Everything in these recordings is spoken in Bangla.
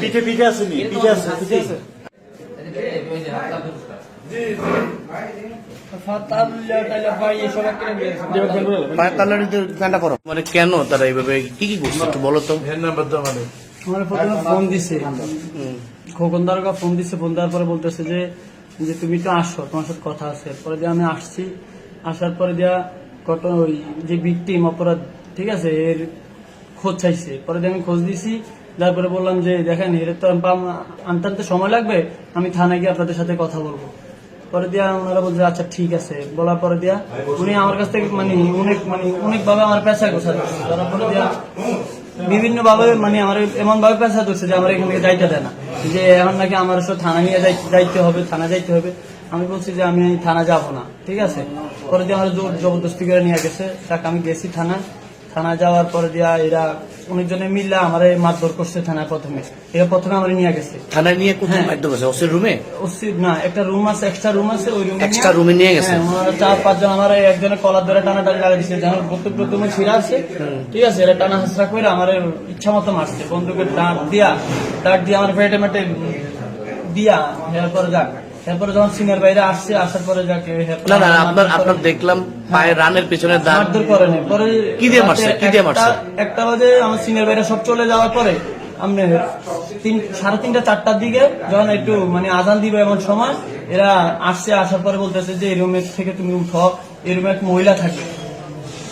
পিঠে পিঠে আছে নি পিঠে আছে পিঠে আছে পায়ের তালারিতে ফ্যানটা করো মানে কেন তারা এইভাবে কি কি করছে একটু বলো তো? আমার প্রথমে ফোন দিছে। খোকন দারোগা ফোন দিছে ফোন দেওয়ার পরে বলতেছে যে যে তুমি তো আসো, তোমার সাথে কথা আছে। পরে দিয়ে আমি আসছি। আসার পরে দিয়া কত ওই যে ভিকটিম অপরাধ, ঠিক আছে, এর খোঁজ চাইছে। পরে দিয়ে আমি খোঁজ দিছি তারপরে বললাম যে, দেখেন, এর তো আনতে আনতে সময় লাগবে, আমি থানায় গিয়ে আপনাদের সাথে কথা বলব। পরে দিয়া ওনারা বলছে আচ্ছা ঠিক আছে। বলার পরে দিয়া উনি আমার কাছ থেকে মানে অনেক মানে অনেক ভাবে আমার পেশা গোছা দিচ্ছে ধরার পরে দিয়া বিভিন্ন ভাবে মানে আমার এমন ভাবে পেশা ধরছে যে, আমার এখান থেকে যাইতে দেয় না। যে এখন নাকি আমার সব থানা নিয়ে যাই- যাইতে হবে, থানা যাইতে হবে। আমি বলছি যে আমি থানা যাব না, ঠিক আছে? পরে যে আমার জোর জবরদস্তি করে নিয়ে গেছে, তাকে আমি গেছি থানা থানা যাওয়ার পরে দিয়া এরা অনেকজনে মিললে আমার মারধর করছে থানায় প্রথমে। এরা প্রথমে আমার নিয়ে গেছে। থানায় নিয়ে কোথায় হ্যাঁ। মাধ্যম আছে ওসির রুমে? অস্থির না একটা রুম আছে এক্সট্রা রুম আছে ওই রুমে Extra room এ নিয়ে গেছে? চার পাঁচজন আমার এই একজনের কলার ধরে টানা টানি লাগা দিচ্ছে যেমন প্রত্যেক প্রথমে ছিঁড়া আছে ঠিক আছে এরা টানা হাসরা করে আমার ইচ্ছা মতো মারছে। বন্দুকের দাঁত দিয়া দাঁত দিয়ে আমার পেটে মেটে দিয়া এরপরে যাক। এরপরে যখন সিনিয়র বাইরে আসছে আসার পরে যাকে না না আপনার আপনার দেখলাম পায়ের রানের পেছনে পরে কি দিয়ে মারছে? কি দিয়ে মারছে? একটা বাজে আমার সিনিয়র ভাইরা সব চলে যাওয়ার পরে আপনি তিন সাড়ে তিনটা চারটার দিকে যখন একটু মানে আজান দিবে এমন সময় এরা আসছে আসার পরে বলতেছে যে এই রুমের থেকে তুমি উঠো। এই রুমে এক মহিলা থাকে।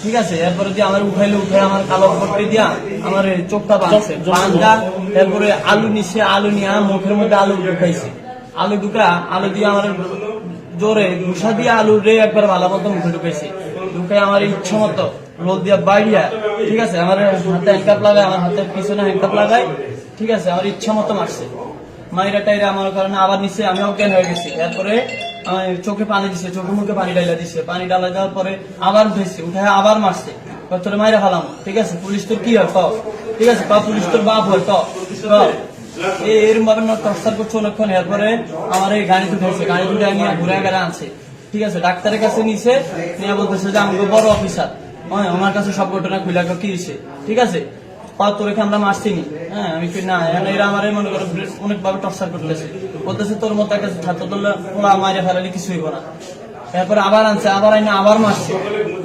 ঠিক আছে? এরপরে দিয়ে আমার উঠাইলে উঠে আমার কালো পট্টি দিয়া আমার চোখটা বাঁধছে। বান্ধা এরপরে আলু নিছে আলু নিয়ে মুখের মধ্যে আলু ঢুকাইছে আলু ঢুকা আলু দিয়ে আমার জোরে ঘুষা দিয়ে আলু রে একবার ভালো মতো মুখে ঢুকাইছে ঢুকাই আমার ইচ্ছা মতো রোল দিয়া বাইরিয়া ঠিক আছে? আমার হাতে হ্যান্ডকাপ লাগায়, আমার হাতের পিছনে হ্যান্ডকাপ লাগায়, ঠিক আছে? আমার ইচ্ছা মতো মারছে। মাইরা টাইরা আমার কারণে আবার নিচে আমি অজ্ঞান হয়ে গেছি। এরপরে চোখে পানি দিছে, চোখে মুখে পানি ডাইলা দিছে। পানি ডালা দেওয়ার পরে আবার উঠেছে উঠে আবার মারছে। তোরে মাইরা ফেলাম? ঠিক আছে? পুলিশ তোর কি হয়? ঠিক আছে? বা পুলিশ তোর বাপ হয়? এই করছে অনেকক্ষণ, এরপরে আমার এই নিয়ে ঘুরে ঠিক আছে, ডাক্তারের কাছে নিছে, নিয়ে বলতেছে যে বড় অফিসার। হ্যাঁ আমার কাছে সব ঘটনা খুলে রাখো, কি ঠিক আছে? পা তোর এখানে আমরা মারছিনি হ্যাঁ আমি কি না এরা আমার মনে করো অনেক ভাবে টর্চার করতেছে। বলতেছে তোর মতো একটা ছাত্র দলে মাইরে ফেলালে কিছু হইব না। এরপরে আবার আনছে, আবার আইনা আবার মারছে।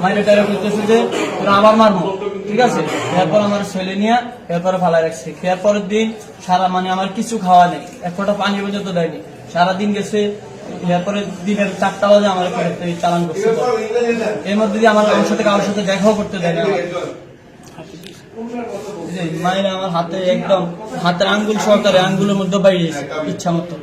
মাইরে টাইরে বলতেছে যে তোরা আবার মারবো, ঠিক আছে? এরপর আমার ছেলে নিয়ে এরপরে ফালাই রাখছে। খেয়ার পরের দিন সারা মানে আমার কিছু খাওয়া নেই, এক ফোঁটা পানি পর্যন্ত দেয়নি। সারাদিন গেছে এরপরে দিনের চারটা বাজে আমার চালান করছে। এর মধ্যে দিয়ে আমার আমার সাথে কারোর সাথে দেখাও করতে দেয়নি মায়ের আমার হাতে একদম, হাতের আঙ্গুল সহকারে আঙ্গুলের মধ্যে বাইরে ইচ্ছা মতো।